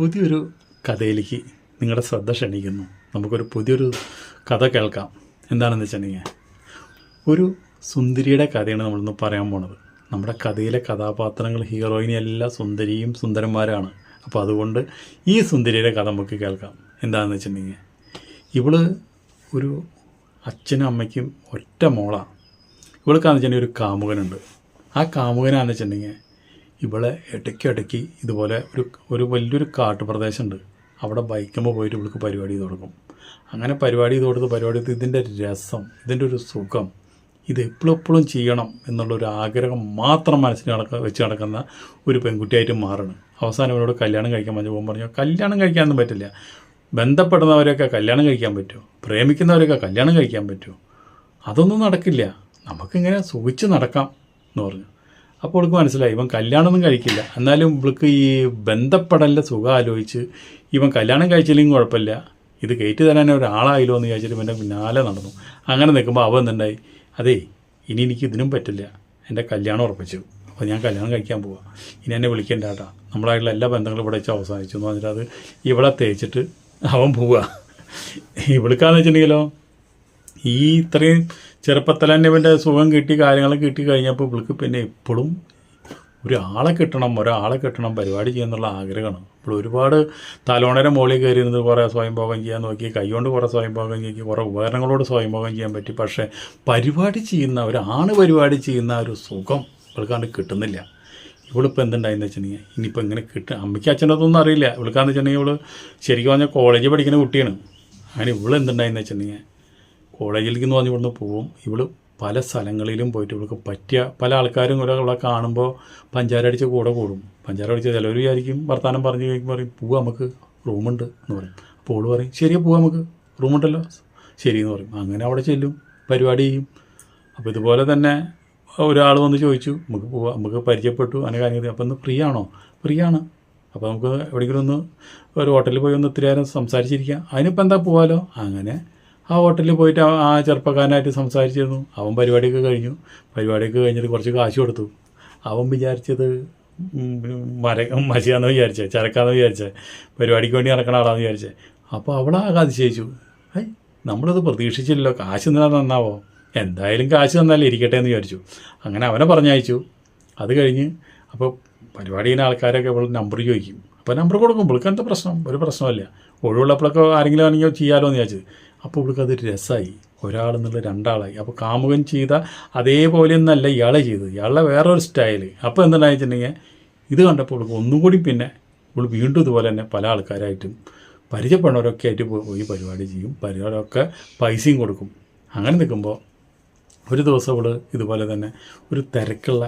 പുതിയൊരു കഥയിലേക്ക് നിങ്ങളുടെ ശ്രദ്ധ ക്ഷണിക്കുന്നു. നമുക്കൊരു പുതിയൊരു കഥ കേൾക്കാം. എന്താണെന്ന് വെച്ചിട്ടുണ്ടെങ്കിൽ ഒരു സുന്ദരിയുടെ കഥയാണ് നമ്മളിന്ന് പറയാൻ പോണത്. നമ്മുടെ കഥയിലെ കഥാപാത്രങ്ങൾ ഹീറോയിനി എല്ലാം സുന്ദരിയും സുന്ദരന്മാരാണ്. അപ്പോൾ അതുകൊണ്ട് ഈ സുന്ദരിയുടെ കഥ നമുക്ക് കേൾക്കാം. എന്താണെന്ന് വെച്ചിട്ടുണ്ടെങ്കിൽ ഇവൾ ഒരു അച്ഛനും അമ്മയ്ക്കും ഒറ്റ മോളാണ് ഇവൾക്കാണെന്ന് വെച്ചിട്ടുണ്ടെങ്കിൽ ഒരു കാമുകനുണ്ട്. ആ കാമുകനാണെന്ന് വെച്ചിട്ടുണ്ടെങ്കിൽ ഇവളെ ഇടയ്ക്ക് ഇടയ്ക്ക് ഇതുപോലെ ഒരു ഒരു വലിയൊരു കാട്ടുപ്രദേശമുണ്ട്. അവിടെ ബൈക്കുമ്പോൾ പോയിട്ട് ഇവൾക്ക് പരിപാടി ചെയ്ത് കൊടുക്കും. അങ്ങനെ പരിപാടി ചെയ്ത് കൊടുത്ത് പരിപാടി ചെയ്ത് ഇതിന്റെ രസം ഇതിന്റെ ഒരു സുഖം ഇത് എപ്പോഴും എപ്പോഴും ചെയ്യണം എന്നുള്ളൊരു ആഗ്രഹം മാത്രം മനസ്സിൽ നടക്ക വെച്ച് നടക്കുന്ന ഒരു പെൺകുട്ടിയായിട്ട് മാറണം. അവസാനം ഇവരോട് കല്യാണം കഴിക്കാൻ പറഞ്ഞു. പോകുമ്പോൾ പറഞ്ഞു കല്യാണം കഴിക്കാനൊന്നും പറ്റില്ല. ബന്ധപ്പെടുന്നവരെയൊക്കെ കല്യാണം കഴിക്കാൻ പറ്റുമോ? പ്രേമിക്കുന്നവരെയൊക്കെ കല്യാണം കഴിക്കാൻ പറ്റുമോ? അതൊന്നും നടക്കില്ല. നമുക്കിങ്ങനെ സുഖിച്ച് നടക്കാം എന്ന് പറഞ്ഞു. അപ്പോൾ അവൾക്ക് മനസ്സിലായി ഇവൻ കല്യാണമൊന്നും കഴിക്കില്ല. എന്നാലും ഇവൾക്ക് ഈ ബന്ധപ്പെടലിന്റെ സുഖം ആലോചിച്ച് ഇവൻ കല്യാണം കഴിച്ചില്ലെങ്കിൽ കുഴപ്പമില്ല. ഇത് കയറ്റി തരാൻ ഒരാളായില്ലോ എന്ന് വിചാരിച്ചിട്ട് ഇവന്റെ പിന്നാലെ നടന്നു. അങ്ങനെ നിൽക്കുമ്പോൾ അവൻ എന്തുണ്ടായി? അതേ ഇനി എനിക്ക് ഇതിനും പറ്റില്ല. എന്റെ കല്യാണം ഉറപ്പിച്ചു. അപ്പോൾ ഞാൻ കല്യാണം കഴിക്കാൻ പോവാം. ഇനി എന്നെ വിളിക്കേണ്ട കേട്ടാ. നമ്മളായിട്ടുള്ള എല്ലാ ബന്ധങ്ങളും ഇവിടെ വെച്ച് അവസാനിച്ചു എന്ന് പറഞ്ഞിട്ട് അത് ഇവിടെ തേച്ചിട്ട് അവൻ പോവുക ഇവിളിക്കാന്ന് വെച്ചിട്ടുണ്ടെങ്കിലോ? ഈ ഇത്രയും ചെറുപ്പത്തിൽ തന്നെ ഇവന്റെ സുഖം കിട്ടി കാര്യങ്ങളും കിട്ടി കഴിഞ്ഞപ്പോൾ ഇവൾക്ക് പിന്നെ എപ്പോഴും ഒരാളെ കിട്ടണം ഒരാളെ കിട്ടണം പരിപാടി ചെയ്യുന്നുള്ള ആഗ്രഹമാണ്. ഇപ്പോൾ ഒരുപാട് തലോണയുടെ മുകളിൽ കയറി ഇരുന്ന് കുറേ സ്വയംഭോഗം ചെയ്യാൻ നോക്കി കൈകൊണ്ട് കുറേ സ്വയംഭോഗം ചെയ്യും കുറേ ഉപകരണങ്ങളോട് സ്വയംഭോഗം ചെയ്യാൻ പറ്റി. പക്ഷേ പരിപാടി ചെയ്യുന്ന ഒരാണ് പരിപാടി ചെയ്യുന്ന ഒരു സുഖം ഇവൾക്കാണ്ട് കിട്ടുന്നില്ല. ഇവളിപ്പോൾ എന്തുണ്ടായെന്ന് വെച്ചിട്ടുണ്ടെങ്കിൽ ഇനിയിപ്പോൾ ഇങ്ങനെ കിട്ടുക? അമ്മയ്ക്ക് അച്ഛനതൊന്നും അറിയില്ല. ഇവൾക്കാന്ന് വെച്ചിട്ടുണ്ടെങ്കിൽ ഇവൾ ശരിക്കും പറഞ്ഞാൽ കോളേജിൽ പഠിക്കുന്ന കുട്ടിയാണ്. അങ്ങനെ ഇവൾ എന്തുണ്ടായെന്ന് വെച്ചിട്ടുണ്ടെങ്കിൽ കോളേജിലേക്ക് എന്ന് പറഞ്ഞ് ഇവിടുന്ന് പോവും. ഇവൾ പല സ്ഥലങ്ങളിലും പോയിട്ട് ഇവൾക്ക് പറ്റിയ പല ആൾക്കാരും കൂടെ ഇവിടെ കാണുമ്പോൾ പഞ്ചാര അടിച്ച് കൂടെ കൂടും. പഞ്ചാര അടിച്ച് ചിലവർ വിചാരിക്കും വർത്തമാനം പറഞ്ഞ് കഴിക്കുമ്പോൾ പറയും പോവാ നമുക്ക് റൂമുണ്ട് എന്ന് പറയും. അപ്പോൾ ഓൾ പറയും ശരിയാ പോവാ നമുക്ക് റൂമുണ്ടല്ലോ ശരി എന്ന് പറയും. അങ്ങനെ അവിടെ ചെല്ലും പരിപാടി ചെയ്യും. അപ്പോൾ ഇതുപോലെ തന്നെ ഒരാൾ വന്ന് ചോദിച്ചു നമുക്ക് പോവാം നമുക്ക് പരിചയപ്പെട്ടു അങ്ങനെ കാര്യങ്ങൾ. അപ്പോൾ ഒന്ന് ഫ്രീ ആണോ? ഫ്രീ ആണ്. അപ്പോൾ നമുക്ക് എവിടെയെങ്കിലും ഒന്ന് ഒരു ഹോട്ടലിൽ പോയി ഒന്ന് ഇത്തിരി നേരം സംസാരിച്ചിരിക്കാം. അതിനിപ്പോൾ എന്താ പോവാലോ? അങ്ങനെ ആ ഹോട്ടലിൽ പോയിട്ട് ആ- ചെറുപ്പക്കാരനായിട്ട് സംസാരിച്ചിരുന്നു. അവൻ പരിപാടിയൊക്കെ കഴിഞ്ഞു. പരിപാടിയൊക്കെ കഴിഞ്ഞിട്ട് കുറച്ച് കാശ് കൊടുത്തു. അവൻ വിചാരിച്ചത് മര മസിയാന്ന് വിചാരിച്ചേ ചരക്കാന്ന് വിചാരിച്ചേ പരിപാടിക്ക് വേണ്ടി നടക്കണ ആളാന്ന് വിചാരിച്ചേ. അപ്പോൾ അവളാകെ അതിശയിച്ചു. ഐ നമ്മളത് പ്രതീക്ഷിച്ചില്ലല്ലോ. കാശ് എന്തിനാ നന്നാവോ? എന്തായാലും കാശ് തന്നാലേ ഇരിക്കട്ടെ എന്ന് വിചാരിച്ചു. അങ്ങനെ അവനെ പറഞ്ഞയച്ചു. അത് കഴിഞ്ഞ് അപ്പോൾ പരിപാടി ചെയ്യുന്ന ആൾക്കാരൊക്കെ അവൾ നമ്പർ ചോദിക്കും. അപ്പോൾ നമ്പർ കൊടുക്കും. ഇവൾക്ക് എന്താ പ്രശ്നം? ഒരു പ്രശ്നമല്ല ഒഴിവുള്ളപ്പോഴൊക്കെ ആരെങ്കിലും ആണെങ്കിൽ ചെയ്യാമല്ലോ എന്ന് വിചാരിച്ചത് അപ്പോൾ ഇവൾക്ക് അതൊരു രസമായി ഒരാളെന്നുള്ള രണ്ടാളായി. അപ്പോൾ കാമുകൻ ചെയ്ത അതേപോലെ ഒന്നല്ല ഇയാളെ ചെയ്തത്. ഇയാളുടെ വേറൊരു സ്റ്റൈൽ അപ്പോൾ എന്താണെന്ന് വെച്ചിട്ടുണ്ടെങ്കിൽ ഇത് കണ്ടപ്പോൾ ഇവൾക്ക് ഒന്നും കൂടി പിന്നെ ഇവൾ വീണ്ടും ഇതുപോലെ തന്നെ പല ആൾക്കാരായിട്ടും പരിചയപ്പെടുന്നവരൊക്കെ ആയിട്ട് പോയി പരിപാടി ചെയ്യും. പരിപാടിയൊക്കെ പൈസയും കൊടുക്കും. അങ്ങനെ നിൽക്കുമ്പോൾ ഒരു ദിവസം അവൾ ഇതുപോലെ തന്നെ ഒരു തിരക്കുള്ള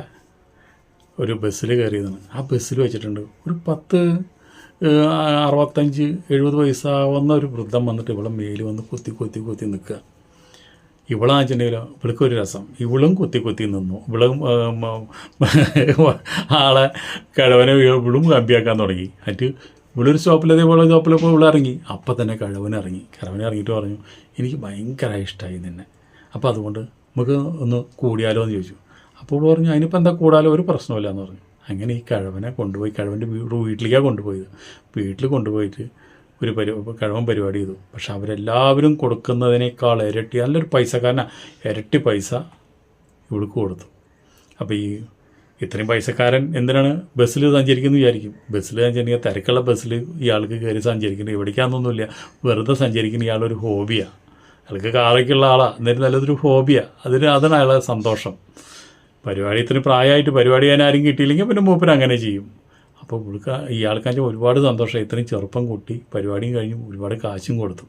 ഒരു ബസ്സിൽ കയറിയതാണ്. ആ ബസ്സിൽ വെച്ചിട്ടുണ്ട് ഒരു പത്ത് അറുപത്തഞ്ച് എഴുപത് വയസ്സാവുന്ന ഒരു വൃദ്ധം വന്നിട്ട് ഇവളെ മേൽ വന്ന് കൊത്തി കൊത്തി കൊത്തി നിൽക്കുക. ഇവളാണെന്നുണ്ടെങ്കിലോ ഇവൾക്ക് ഒരു രസം. ഇവളും കൊത്തി കൊത്തി നിന്നു. ഇവളും ആളെ കഴവനെ ഇവളും കമ്പിയാക്കാൻ തുടങ്ങി. അറ്റ് ഇവളൊരു സ്റ്റോപ്പിൽ അതേപോലെ സ്റ്റോപ്പിലപ്പോൾ ഇവൾ ഇറങ്ങി. അപ്പം തന്നെ കിഴവൻ ഇറങ്ങി. കിഴവൻ ഇറങ്ങിയിട്ട് പറഞ്ഞു എനിക്ക് ഭയങ്കര ഇഷ്ടമായി നിന്നെ. അപ്പോൾ അതുകൊണ്ട് നമുക്ക് ഒന്ന് കൂടിയാലോ എന്ന് ചോദിച്ചു. അപ്പോൾ ഇവൾ പറഞ്ഞു അതിനിപ്പോൾ എന്താ കൂടാലോ? ഒരു പ്രശ്നമില്ല എന്ന് പറഞ്ഞു. അങ്ങനെ ഈ കഴവനെ കൊണ്ടുപോയി കഴവന്റെ വീട് വീട്ടിലേക്കാണ് കൊണ്ടുപോയത്. വീട്ടിൽ കൊണ്ടുപോയിട്ട് ഒരു പരി കഴവൻ പരിപാടി ചെയ്തു. പക്ഷെ അവരെല്ലാവരും കൊടുക്കുന്നതിനേക്കാൾ ഇരട്ടി നല്ലൊരു പൈസക്കാരനാ. ഇരട്ടി പൈസ ഇവൾക്ക് കൊടുത്തു. അപ്പോൾ ഈ ഇത്രയും പൈസക്കാരൻ എന്തിനാണ് ബസ്സിൽ സഞ്ചരിക്കുന്നു വിചാരിക്കും? ബസ്സിൽ സഞ്ചരിക്കുക തിരക്കുള്ള ബസ്സിൽ ഇയാൾക്ക് കയറി സഞ്ചരിക്കുന്നത് എവിടേക്കാണെന്നൊന്നുമില്ല വെറുതെ സഞ്ചരിക്കുന്ന ഇയാളൊരു ഹോബിയാണ് അയാൾക്ക് കാറൊക്കെയുള്ള ആളാണ് എന്നിട്ട് നല്ലതൊരു ഹോബിയാണ് അതിന് അതാണ് സന്തോഷം. പരിപാടി ഇത്രയും പ്രായമായിട്ട് പരിപാടി ചെയ്യാൻ ആരും കിട്ടിയില്ലെങ്കിൽ പിന്നെ മൂപ്പർ അങ്ങനെ ചെയ്യും. അപ്പോൾ പുള്ളിക്ക ആൾക്കാന്റെ ഒരുപാട് സന്തോഷം. ഇത്രയും ചെറുപ്പം കൂട്ടി പരിപാടിയും കഴിഞ്ഞു ഒരുപാട് കാശും കൊടുത്തു.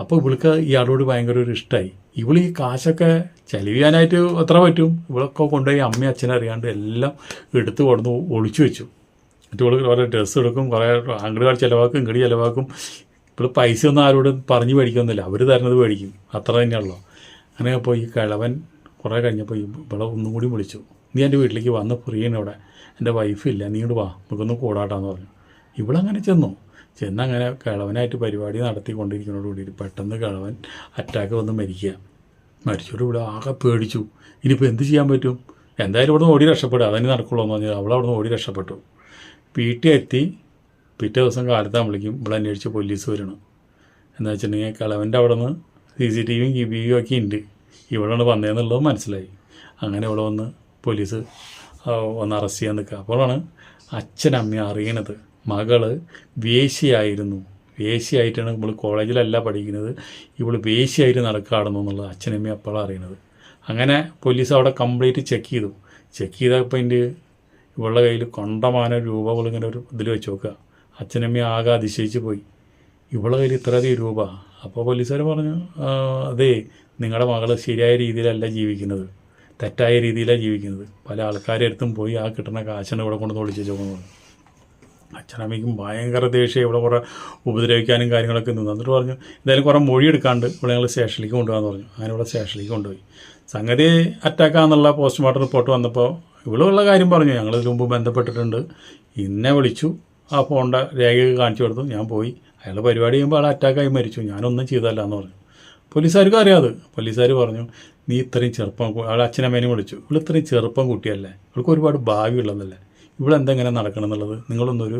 അപ്പോൾ ഇവൾക്ക് ഇയാളോട് ഭയങ്കര ഒരു ഇഷ്ടമായി ഇവൾ ഈ കാശൊക്കെ ചെലവ് ചെയ്യാനായിട്ട് എത്ര പറ്റും? ഇവളൊക്കെ കൊണ്ടുപോയി അമ്മയും അച്ഛനും അറിയാണ്ട് എല്ലാം എടുത്ത് കൊടുന്ന് ഒളിച്ചു വെച്ചു. എന്നിട്ട് ഇവൾ കുറേ ഡ്രസ്സ് എടുക്കും കുറേ അങ്ങടുകാർ ചിലവാക്കും ഇങ്ങടി ചിലവാക്കും. ഇപ്പോൾ പൈസ ഒന്നും ആരോടും പറഞ്ഞു മേടിക്കൊന്നുമില്ല. അവർ തരുന്നത് മേടിക്കും. അത്ര തന്നെയുള്ളൂ. അങ്ങനെ അപ്പോൾ ഈ കിഴവൻ കുറേ കഴിഞ്ഞപ്പോൾ ഇവിടെ ഒന്നും കൂടി വിളിച്ചു. നീ എന്റെ വീട്ടിലേക്ക് വന്ന് പ്രിയനവിടെ എന്റെ വൈഫില്ല നീ ഇങ്ങോട്ട് വാ. നമുക്കൊന്ന് കൂടാട്ടാന്ന് പറഞ്ഞു. ഇവളങ്ങനെ ചെന്നു. ചെന്നങ്ങനെ കിളവനായിട്ട് പരിപാടി നടത്തിക്കൊണ്ടിരിക്കുന്നതോടുകൂടി പെട്ടെന്ന് കിളവൻ അറ്റാക്ക് വന്ന് മരിക്കുക. മരിച്ചോട് ഇവിടെ ആകെ പേടിച്ചു. ഇനിയിപ്പോൾ എന്ത് ചെയ്യാൻ പറ്റും? എന്തായാലും ഇവിടെ നിന്ന് ഓടി രക്ഷപ്പെടുക. അതന്നെ നടക്കുള്ളൂ എന്ന് പറഞ്ഞാൽ നിന്ന് ഓടി രക്ഷപ്പെട്ടു. വീട്ടിൽ എത്തി പിറ്റേ ദിവസം കാലത്താൻ വിളിക്കും ഇവിടെ അന്വേഷിച്ച് പോലീസ് വരണം. എന്താ വെച്ചിട്ടുണ്ടെങ്കിൽ കളവന്റെ അവിടെ നിന്ന് സി സി ടി വിയും കി ഒക്കെ ഉണ്ട് ഇവിടെയാണ് വന്നതെന്നുള്ളത് മനസ്സിലായി. അങ്ങനെ ഇവിടെ വന്ന് പോലീസ് ഒന്ന് അറസ്റ്റ് ചെയ്യാൻ നിൽക്കുക. അപ്പോഴാണ് അച്ഛനമ്മ അറിയണത്. മകൾ വേശിയായിരുന്നു വേശിയായിട്ടാണ് ഇവൾ കോളേജിലല്ല പഠിക്കുന്നത്. ഇവൾ വേശിയായിട്ട് നടക്കുകയാണെന്നു എന്നുള്ളത് അച്ഛനമ്മ അപ്പോഴാണ് അറിയണത്. അങ്ങനെ പോലീസ് അവിടെ കംപ്ലീറ്റ് ചെക്ക് ചെയ്തു. ചെക്ക് ചെയ്തപ്പോൾ അതിന്റെ ഇവളുടെ കയ്യിൽ കൊണ്ടമാനം രൂപ ഇങ്ങനെ ഒരു ഇതിൽ വെച്ച് നോക്കുക. അച്ഛനമ്മ ആകെ അതിശയിച്ച് പോയി. ഇവളുടെ കയ്യിൽ ഇത്രയധികം രൂപ. അപ്പോൾ പോലീസുകാർ പറഞ്ഞു അതെ നിങ്ങളുടെ മകൾ ശരിയായ രീതിയിലല്ല ജീവിക്കുന്നത്. തെറ്റായ രീതിയിലാണ് ജീവിക്കുന്നത്. പല ആൾക്കാരെ അടുത്തും പോയി ആ കിട്ടുന്ന കാശിനെ ഇവിടെ കൊണ്ട് ഒളിച്ചു പോകുന്നത് അച്ഛനമ്മയ്ക്കും ഭയങ്കര ദേഷ്യം ഇവിടെ കുറേ ഉപദ്രവിക്കാനും കാര്യങ്ങളൊക്കെ നിന്നു. എന്നിട്ട് പറഞ്ഞു എന്തായാലും കുറേ മൊഴി എടുക്കാണ്ട് ഇവിടെ ഞങ്ങൾ സ്റ്റേഷനിലേക്ക് കൊണ്ടുപോകാന്ന് പറഞ്ഞു. അങ്ങനെ ഇവിടെ സ്റ്റേഷനിലേക്ക് കൊണ്ടുപോയി. സംഗതി അറ്റാക്കാന്നുള്ള പോസ്റ്റ്മോർട്ടം റിപ്പോർട്ട് വന്നപ്പോൾ ഇവിടെയുള്ള കാര്യം പറഞ്ഞു. ഞങ്ങൾ ഇതിനു മുമ്പ് ബന്ധപ്പെട്ടിട്ടുണ്ട്. ഇന്നെ വിളിച്ചു. ആ ഫോണിന്റെ രേഖയൊക്കെ കാണിച്ചു കൊടുത്തു. ഞാൻ പോയി. അയാളുടെ പരിപാടി ചെയ്യുമ്പോൾ അയാൾ അറ്റാക്കായി മരിച്ചു. ഞാനൊന്നും ചെയ്തല്ല എന്ന് പറഞ്ഞു. പോലീസുകാർക്ക് അറിയാതെ പോലീസുകാർ പറഞ്ഞു നീ ഇത്രയും ചെറുപ്പം അവളെ അച്ഛനമ്മേനെയും വിളിച്ചു. ഇവൾ ഇത്രയും ചെറുപ്പം കുട്ടിയല്ലേ? ഇവൾക്ക് ഒരുപാട് ഭാവി ഉള്ളതല്ലേ? ഇവളെന്തെങ്ങനെ നടക്കണം എന്നുള്ളത് നിങ്ങളൊന്നൊരു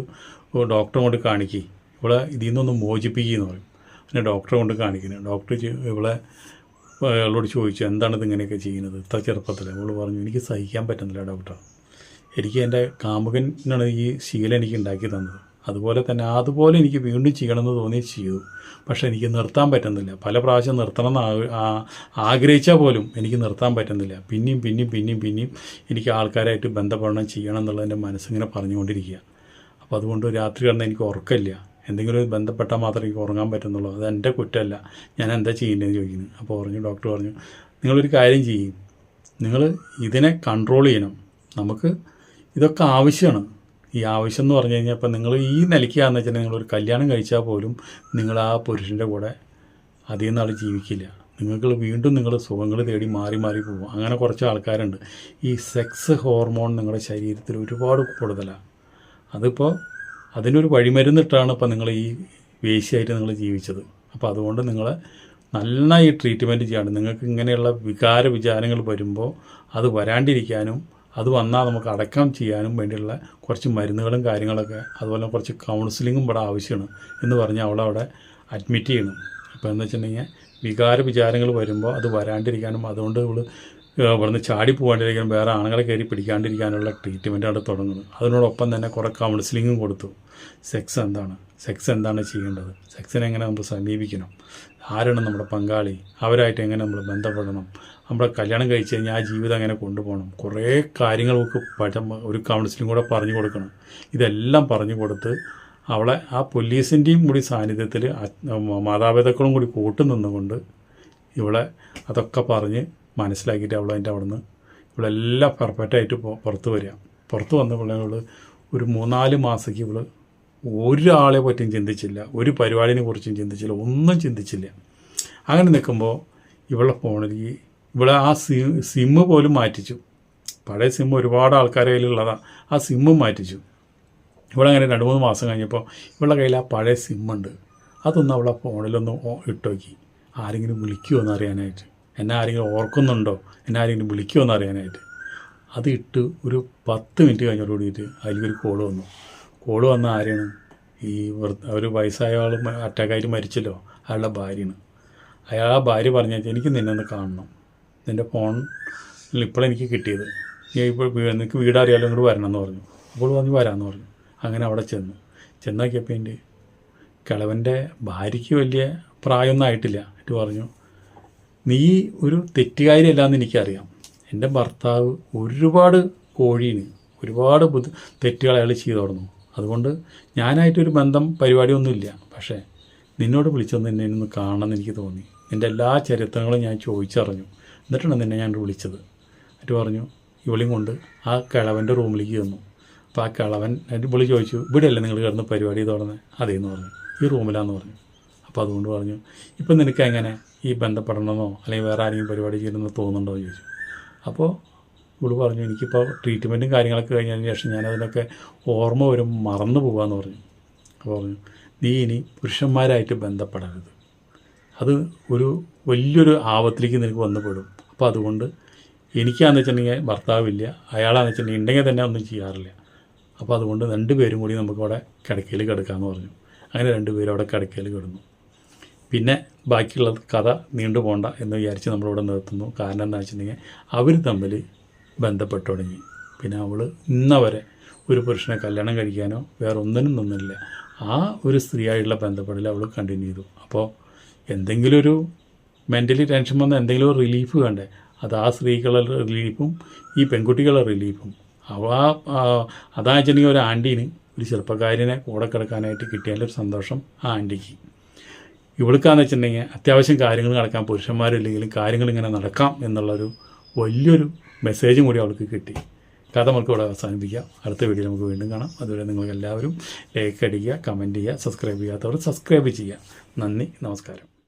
ഡോക്ടറെ കൊണ്ട് കാണിക്കി. ഇവളെ ഇതിൽ നിന്നൊന്ന് മോചിപ്പിക്കുകയെന്ന് പറയും. പിന്നെ ഡോക്ടറെ കൊണ്ട് കാണിക്കുന്നത് ഡോക്ടർ ഇവളെ അയാളോട് ചോദിച്ചു എന്താണ് ഇത് ഇങ്ങനെയൊക്കെ ചെയ്യുന്നത്? ഇത്ര ചെറുപ്പത്തിൽ അവൾ പറഞ്ഞു എനിക്ക് സഹിക്കാൻ പറ്റുന്നില്ല ഡോക്ടർ എനിക്ക് എന്റെ കാമുകനാണ് ഈ ശീലം എനിക്ക് ഉണ്ടാക്കി തന്നത്. അതുപോലെ തന്നെ അതുപോലെ എനിക്ക് വീണ്ടും ചെയ്യണമെന്ന് തോന്നി ചെയ്തു. പക്ഷെ എനിക്ക് നിർത്താൻ പറ്റുന്നില്ല. പല പ്രാവശ്യം നിർത്തണം എന്ന് ആഗ്രഹിച്ചാൽ പോലും എനിക്ക് നിർത്താൻ പറ്റുന്നില്ല. പിന്നെയും പിന്നെയും പിന്നെയും പിന്നെയും എനിക്ക് ആൾക്കാരായിട്ട് ബന്ധപ്പെടണം ചെയ്യണം എന്നുള്ളത് എന്റെ മനസ്സിങ്ങനെ പറഞ്ഞുകൊണ്ടിരിക്കുക. അപ്പോൾ അതുകൊണ്ട് രാത്രി കിടന്ന് എനിക്ക് ഉറക്കമില്ല. എന്തെങ്കിലും ബന്ധപ്പെട്ടാൽ മാത്രമേ എനിക്ക് ഉറങ്ങാൻ പറ്റുന്നുള്ളൂ. അത് എന്റെ കുറ്റമല്ല. ഞാൻ എന്താ ചെയ്യേണ്ടതെന്ന് ചോദിക്കുന്നു. അപ്പോൾ പറഞ്ഞു ഡോക്ടർ പറഞ്ഞു നിങ്ങളൊരു കാര്യം ചെയ്യും. നിങ്ങൾ ഇതിനെ കൺട്രോൾ ചെയ്യണം. നമുക്ക് ഇതൊക്കെ ആവശ്യമാണ്. ഈ ആവശ്യം എന്ന് പറഞ്ഞു കഴിഞ്ഞാൽ ഇപ്പം നിങ്ങൾ ഈ നിലയ്ക്കാന്ന് വെച്ചാൽ നിങ്ങളൊരു കല്യാണം കഴിച്ചാൽ പോലും നിങ്ങൾ ആ പുരുഷന്റെ കൂടെ അധികം നാൾ ജീവിക്കില്ല. നിങ്ങൾക്ക് വീണ്ടും നിങ്ങൾ സുഖങ്ങൾ തേടി മാറി മാറി പോകും അങ്ങനെ കുറച്ച് ആൾക്കാരുണ്ട്. ഈ സെക്സ് ഹോർമോൺ നിങ്ങളുടെ ശരീരത്തിൽ ഒരുപാട് കൂടുതലാണ് അതിപ്പോൾ അതിനൊരു വഴിമരുന്നിട്ടാണ് ഇപ്പോൾ നിങ്ങൾ ഈ വേശ്യായിട്ട് നിങ്ങൾ ജീവിച്ചത്. അപ്പോൾ അതുകൊണ്ട് നിങ്ങൾ നന്നായി ട്രീറ്റ്മെന്റ് ചെയ്യണം. നിങ്ങൾക്ക് ഇങ്ങനെയുള്ള വികാര വിചാരങ്ങൾ വരുമ്പോൾ അത് വരാണ്ടിരിക്കാനും അത് വന്നാൽ നമുക്ക് അടക്കം ചെയ്യാനും വേണ്ടിയുള്ള കുറച്ച് മരുന്നുകളും കാര്യങ്ങളൊക്കെ അതുപോലെ കുറച്ച് കൗൺസിലിങ്ങും ഇവിടെ ആവശ്യമാണ് എന്ന് പറഞ്ഞ് അവളെ അവിടെ അഡ്മിറ്റ് ചെയ്യണം. അപ്പോൾ എന്ന് വെച്ചിട്ടുണ്ടെങ്കിൽ വികാര വിചാരങ്ങൾ വരുമ്പോൾ അത് വരാണ്ടിരിക്കാനും അതുകൊണ്ട് ഇവൾ ഇവിടുന്ന് ചാടി പോകാണ്ടിരിക്കാൻ വേറെ ആണുങ്ങളെ കയറി പിടിക്കാണ്ടിരിക്കാനുള്ള ട്രീറ്റ്മെന്റാണ് തുടങ്ങുന്നത്. അതിനോടൊപ്പം തന്നെ കുറേ കൗൺസിലിങ്ങും കൊടുത്തു. സെക്സ് എന്താണ്? സെക്സ് എന്താണ് ചെയ്യേണ്ടത്? സെക്സിനെ എങ്ങനെ നമ്മൾ സമീപിക്കണം? ആരാണ് നമ്മുടെ പങ്കാളി? അവരായിട്ട് എങ്ങനെ നമ്മൾ ബന്ധപ്പെടണം? നമ്മുടെ കല്യാണം കഴിച്ച് കഴിഞ്ഞാൽ ആ ജീവിതം എങ്ങനെ കൊണ്ടുപോകണം? കുറേ കാര്യങ്ങൾക്ക് ഒരു കൗൺസിലിംഗ് കൂടെ പറഞ്ഞു കൊടുക്കണം. ഇതെല്ലാം പറഞ്ഞു കൊടുത്ത് അവളെ ആ പോലീസിന്റെയും കൂടി സാന്നിധ്യത്തിൽ മാതാപിതാക്കളും കൂടി കൂട്ടുനിന്നുകൊണ്ട് ഇവളെ അതൊക്കെ പറഞ്ഞ് മനസ്സിലാക്കിയിട്ട് അവൾ അതിന്റെ അവിടെ നിന്ന് ഇവളെല്ലാം പെർഫെക്റ്റായിട്ട് പുറത്ത് വരിക. പുറത്ത് വന്ന പിള്ളേരോട് ഒരു മൂന്നാൽ മാസത്തേക്ക് ഇവൾ ഒരാളെ പറ്റിയും ചിന്തിച്ചില്ല. ഒരു പരിപാടിനെ കുറിച്ചും ചിന്തിച്ചില്ല. ഒന്നും ചിന്തിച്ചില്ല. അങ്ങനെ നിൽക്കുമ്പോൾ ഇവളുടെ ഫോണിൽ ഇവളെ ആ സിം സിമ്മ് പോലും മാറ്റിച്ചു. പഴയ സിമ്മ് ഒരുപാട് ആൾക്കാരുടെ കയ്യിലുള്ളതാണ് ആ സിമ്മും മാറ്റിച്ചു. ഇവിടെ അങ്ങനെ രണ്ട് മൂന്ന് മാസം കഴിഞ്ഞപ്പോൾ ഇവളുടെ കയ്യിൽ ആ പഴയ സിമ്മുണ്ട് അതൊന്ന് അവളെ ഫോണിലൊന്ന് ഇട്ടോക്കി ആരെങ്കിലും വിളിക്കുമോ എന്ന് അറിയാനായിട്ട്. എന്നെ ആരെങ്കിലും ഓർക്കുന്നുണ്ടോ? എന്നെ ആരെങ്കിലും വിളിക്കുമോ എന്ന് അറിയാനായിട്ട്. അത് ഇട്ട് ഒരു പത്ത് മിനിറ്റ് കഴിഞ്ഞോട് കൂടിയിട്ട് അതിലേക്കൊരു കോൾ വന്നു. കോൾ വന്ന ആരെയാണ് ഈ ഒരു വയസ്സായ ആൾ അറ്റാക്കായിട്ട് മരിച്ചല്ലോ. അയാളുടെ ഭാര്യയാണ്. അയാൾ ആ ഭാര്യ പറഞ്ഞു എനിക്ക് നിന്നെ ഒന്ന് കാണണം. നിന്റെ ഫോൺ ഇപ്പോഴെനിക്ക് കിട്ടിയത്. ഞാൻ ഇപ്പോൾ നിനക്ക് വീട് അറിയാലോ ഇങ്ങോട്ട് വരണം എന്ന് പറഞ്ഞു. അപ്പോൾ വന്ന് വരാമെന്ന് പറഞ്ഞു. അങ്ങനെ അവിടെ ചെന്നു. ചെന്നാക്കിയപ്പോൾ എന്റെ കിളവന്റെ ഭാര്യയ്ക്ക് വലിയ പ്രായമൊന്നും ആയിട്ടില്ല. എന്നിട്ട് പറഞ്ഞു നീ ഒരു തെറ്റുകാരിയല്ലാന്ന് എനിക്കറിയാം. എന്റെ ഭർത്താവ് ഒരുപാട് കോഴീന് ഒരുപാട് ബുദ്ധി തെറ്റുകൾ അയാൾ ചെയ്തു തുടങ്ങും അതുകൊണ്ട് ഞാനായിട്ടൊരു ബന്ധം പരിപാടിയൊന്നുമില്ല. പക്ഷേ നിന്നോട് വിളിച്ചൊന്ന് എന്നെ ഒന്ന് കാണണമെന്ന് എനിക്ക് തോന്നി. എന്റെ എല്ലാ ചരിത്രങ്ങളും ഞാൻ ചോദിച്ചറിഞ്ഞു. എന്നിട്ടാണ് നിന്നെ ഞാൻ വിളിച്ചത്. എന്നിട്ട് പറഞ്ഞു ഇവളിയും കൊണ്ട് ആ കിളവന്റെ റൂമിലേക്ക് ചെന്നു. അപ്പോൾ ആ കിളവൻ വിളി ചോദിച്ചു ഇവിടെയല്ലേ നിങ്ങൾ കിടന്ന് പരിപാടി തുടങ്ങുന്നത് അതേന്ന് പറഞ്ഞു. ഈ റൂമിലാന്ന് പറഞ്ഞു. അപ്പോൾ അതുകൊണ്ട് പറഞ്ഞു ഇപ്പം നിനക്ക് എങ്ങനെ ഈ ബന്ധപ്പെടണമെന്നോ അല്ലെങ്കിൽ വേറെ ആരെങ്കിലും പരിപാടി ചെയ്യണമെന്നോ തോന്നുന്നുണ്ടോ? എന്ന് ചോദിച്ചു. അപ്പോൾ ഇവൾ പറഞ്ഞു എനിക്കിപ്പോൾ ട്രീറ്റ്മെന്റും കാര്യങ്ങളൊക്കെ കഴിഞ്ഞതിന് ശേഷം ഞാനതിനൊക്കെ ഓർമ്മ വരും മറന്നു പോകാമെന്ന് പറഞ്ഞു. അപ്പോൾ പറഞ്ഞു നീ ഇനി പുരുഷന്മാരായിട്ട് ബന്ധപ്പെടരുത്. അത് ഒരു വലിയൊരു ആപത്തിലേക്ക് നിനക്ക് വന്നുപെടും അപ്പോൾ അതുകൊണ്ട് എനിക്കാന്ന് വെച്ചിട്ടുണ്ടെങ്കിൽ ഭർത്താവില്ല അയാളാന്ന് വെച്ചിട്ടുണ്ടെങ്കിൽ ഉണ്ടെങ്കിൽ തന്നെ ഒന്നും ചെയ്യാറില്ല. അപ്പോൾ അതുകൊണ്ട് രണ്ട് പേരും കൂടി നമുക്കവിടെ കിടക്കയിൽ കിടക്കാമെന്ന് പറഞ്ഞു. അങ്ങനെ രണ്ട് പേരും അവിടെ കിടക്കയിൽ കിടന്നു. പിന്നെ ബാക്കിയുള്ള കഥ നീണ്ടു പോകണ്ട എന്ന് വിചാരിച്ച് നമ്മളിവിടെ നിർത്തുന്നു. കാരണം എന്താ വെച്ചിട്ടുണ്ടെങ്കിൽ അവർ തമ്മിൽ ബന്ധപ്പെട്ടു തുടങ്ങി. പിന്നെ അവൾ ഇന്നവരെ ഒരു പുരുഷനെ കല്യാണം കഴിക്കാനോ വേറെ ഒന്നിനും നിന്നില്ല. ആ ഒരു സ്ത്രീയായിട്ടുള്ള ബന്ധപ്പെടൽ അവൾ കണ്ടിന്യൂ ചെയ്തു. അപ്പോൾ എന്തെങ്കിലും ഒരു മെന്റലി ടെൻഷൻ വന്ന എന്തെങ്കിലും ഒരു റിലീഫ് വേണ്ടേ അത് ആ സ്ത്രീകളുടെ റിലീഫും ഈ പെൺകുട്ടികളുടെ റിലീഫും അവ അതാ വെച്ചിട്ടുണ്ടെങ്കിൽ ഒരു ആന്റീന് ഒരു ചെറുപ്പക്കാരനെ കൂടെ കിടക്കാനായിട്ട് കിട്ടിയാലൊരു സന്തോഷം ആ ആന്റിക്ക്. ഇവൾക്കാന്ന് വെച്ചിട്ടുണ്ടെങ്കിൽ അത്യാവശ്യം കാര്യങ്ങൾ നടക്കാം പുരുഷന്മാരില്ലെങ്കിലും കാര്യങ്ങൾ ഇങ്ങനെ നടക്കാം എന്നുള്ളൊരു വലിയൊരു മെസ്സേജും കൂടി അവൾക്ക് കിട്ടി. കഥ നമുക്ക് ഇവിടെ അവസാനിപ്പിക്കാം. അടുത്ത വീഡിയോ നമുക്ക് വീണ്ടും കാണാം. അതുവരെ നിങ്ങൾക്ക് എല്ലാവരും ലൈക്ക് അടിക്കുക കമന്റ് ചെയ്യുക സബ്സ്ക്രൈബ് ചെയ്യാത്തവർ സബ്സ്ക്രൈബ് ചെയ്യുക. നന്ദി നമസ്കാരം.